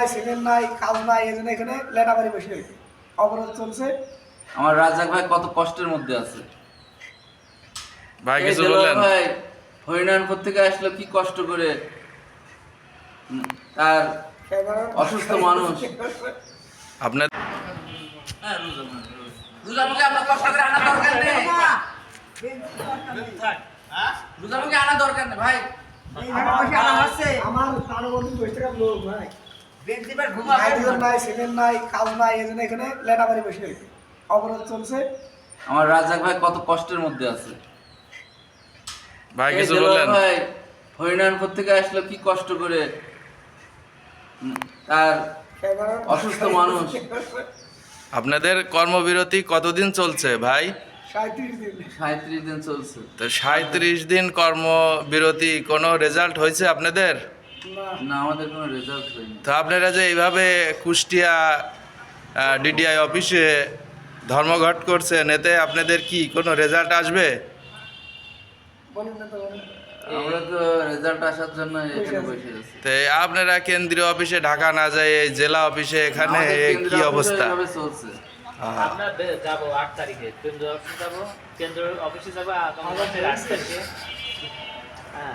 নাই সিমেন্ট নাই কাজ নাই এই জন্য এখানে লেটাবাড়ি বসে অবরোধ চলছে আমার রাজাক ভাই কত কষ্টের মধ্যে আছে ভাই কিছু বললেন ভাই হরিনারায়ণপুর থেকে আসলো কি কষ্ট করে তার অসুস্থ মানুষ। আপনার হ্যাঁ, আপনার কষ্ট করে আনা দরকার নেই আনা দরকার নেই ভাই আমার ভাই ঘুমাবেন নাইট্রোজেন নাই সিমেন্ট নাই কাজ নাই এই জন্য এখানে লেটাবাড়ি বসে অবরোধ চলছে। আমার রাজাক ভাই কত কষ্টের মধ্যে আছে। ভাই এই কিছু বললেন? ভাই হরিনারায়ণপুর থেকে আসলো কি কষ্ট করে? তার অসুস্থ মানুষ। আপনাদের কর্মবিরতি কতদিন চলছে ভাই? সাঁত্রিশ দিন। সাঁত্রিশ দিন চলছে। তো সাঁত্রিশ দিন কর্মবিরতি কোনো রেজাল্ট হয়েছে আপনাদের? না না আমাদের কোনো রেজাল্ট হয়নি। তো আপনারা যে এইভাবে কুষ্টিয়া ডিডিআই অফিসে ধর্মঘট করছেন এতে আপনাদের কি কোনো রেজাল্ট আসবে। আমরা তো রেজাল্ট আসার জন্য এখানে বসে আছি। তো আপনারা কেন্দ্রীয় অফিসে ঢাকা না যায় এই জেলা অফিসে এখানে কি অবস্থা? চলছে। আমরা বে- আট তারিখে। কেন্দ্র অফিসে যাব কেন্দ্র অফিসে যাব আগামী মাসের হ্যাঁ।